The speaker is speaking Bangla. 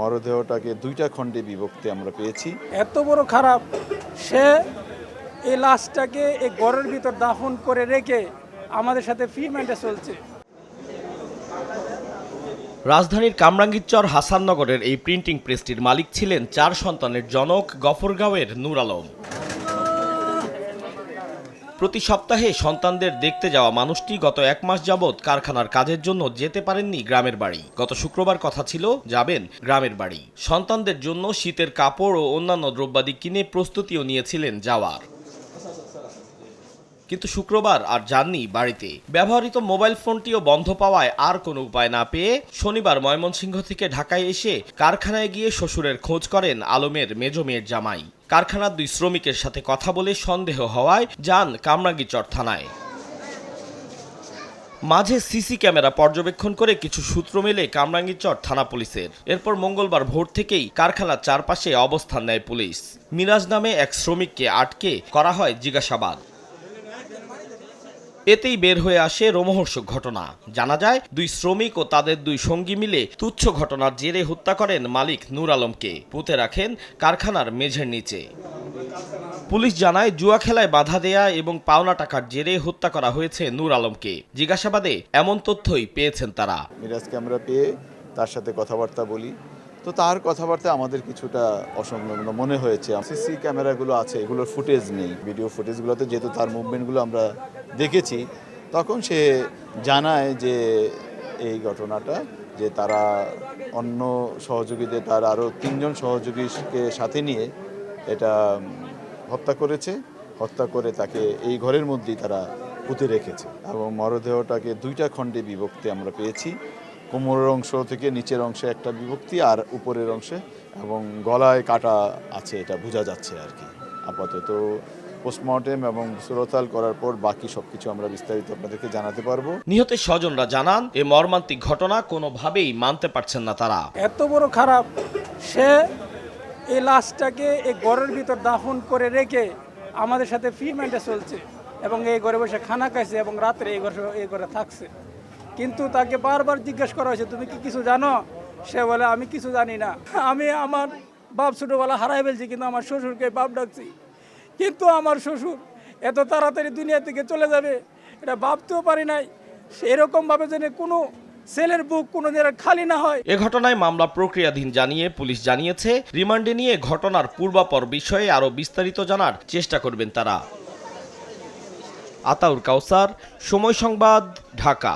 মরদেহটাকে দুইটা খণ্ডে বিভক্তি আমরা পেয়েছি। এত বড় খারাপ সে এই লাশটাকে এই ঘরের ভিতর দাফন করে রেখে আমাদের সাথে ফ্রিম্যান্ডে চলছে। রাজধানীর কামরাঙ্গীরচর হাসাননগরের এই প্রিন্টিং প্রেসটির মালিক ছিলেন চার সন্তানের জনক গফরগাঁওয়ের নূর আলম। প্রতি সপ্তাহে সন্তানদের দেখতে যাওয়া মানুষটি গত এক মাস যাবৎ কারখানার কাজের জন্য যেতে পারেননি গ্রামের বাড়ি। গত শুক্রবার কথা ছিল, যাবেন গ্রামের বাড়ি। সন্তানদের জন্য শীতের কাপড় ও অন্যান্য দ্রব্যাদি কিনে প্রস্তুতিও নিয়েছিলেন যাওয়ার কিন্তু শুক্রবার আর যাননি বাড়িতে। ব্যবহৃত মোবাইল ফোনটিও বন্ধ পাওয়ায় আর কোনো উপায় না পেয়ে শনিবার ময়মনসিংহ থেকে ঢাকায় এসে কারখানায় গিয়ে শ্বশুরের খোঁজ করেন আলমের মেজ মেয়ের জামাই। কারখানার দুই শ্রমিকের সাথে কথা বলে সন্দেহ হওয়ায় যান কামরাঙ্গীচর থানায়। মাঝে সিসি ক্যামেরা পর্যবেক্ষণ করে কিছু সূত্র মেলে কামরাঙ্গীরচর থানা পুলিশের। এরপর মঙ্গলবার ভোর থেকেই কারখানার চারপাশে অবস্থান নেয় পুলিশ। মিরাজ নামে এক শ্রমিককে আটকে করা হয় জিজ্ঞাসাবাদ। এতেই বের হয়ে আসে রোমহর্ষক ঘটনা। জানা যায়, দুই শ্রমিক ও তাদের দুই সঙ্গী মিলে তুচ্ছ ঘটনার জেরে হত্যা করেন মালিক নূর আলমকে। পুঁতে রাখেন কারখানার মেঝের নিচে। পুলিশ জানায়, জুয়া খেলায় বাধা দেয়া এবং পাওনা টাকার জেরে হত্যা করা হয়েছে নূর আলমকে। জিজ্ঞাসাবাদে এমন তথ্যই পেয়েছেন তারা। মিরাজকে আমরা পেয়ে তার সাথে কথাবার্তা বলি। তো তার কথাবার্তা আমাদের কিছুটা অসংলগ্ন মনে হয়েছে। সিসি ক্যামেরাগুলো আছে, এগুলোর ফুটেজ নেই। ভিডিও ফুটেজগুলোতে যেহেতু তার মুভমেন্টগুলো আমরা দেখেছি, তখন সে জানায় যে এই ঘটনাটা, যে তারা অন্য সহযোগীদের, তার আরও তিনজন সহযোগীকে সাথে নিয়ে এটা হত্যা করেছে। হত্যা করে তাকে এই ঘরের মধ্যেই তারা পুঁতে রেখেছে এবং মরদেহটাকে দুইটা খণ্ডে বিভক্তি আমরা পেয়েছি। কোমরের অংশ থেকে নিচের অংশে একটা বিভক্তি আর উপরের অংশে এবং গলায় কাটা আছে এটা বোঝা যাচ্ছে আর কি। আপাতত পোস্টমর্টেম এবং সুরতাল করার পর বাকি সব কিছু আমরা বিস্তারিত আপনাদেরকে জানাতে পারব। নিহতের স্বজনরা জানান এ মর্মান্তিক ঘটনা কোনোভাবেই মানতে পারছেন না তারা। এত বড় খারাপ সে এই লাশটাকে এই ঘরের ভিতর দাফন করে রেখে আমাদের সাথে ফ্রিম্যান্ডে চলছে এবং এই ঘরে বসে খানা খাইছে এবং রাত্রে এই ঘরে এই ঘরে থাকছে। কিন্তু তাকে বারবার জিজ্ঞেস করা হয়েছে, তুমি কি কিছু জানো? সে বলে, আমি কিছু জানি না। আমি আমার বাপ ছোটোবেলা হারাই ফেলছি, কিন্তু আমার শ্বশুরকে বাপ ডাকছি। কিন্তু আমার শ্বশুর এত তাড়াতাড়ি দুনিয়া থেকে চলে যাবে, এটা ভাবতেও পারি নাই। সেরকমভাবে যেন কোনো ছেলের বুক কোনো খালি না হয়। এ ঘটনায় মামলা প্রক্রিয়াধীন জানিয়ে পুলিশ জানিয়েছে, রিমান্ডে নিয়ে ঘটনার পূর্বাপর বিষয়ে আরও বিস্তারিত জানার চেষ্টা করবেন তারা। আতাউর কাউসার, সময় সংবাদ, ঢাকা।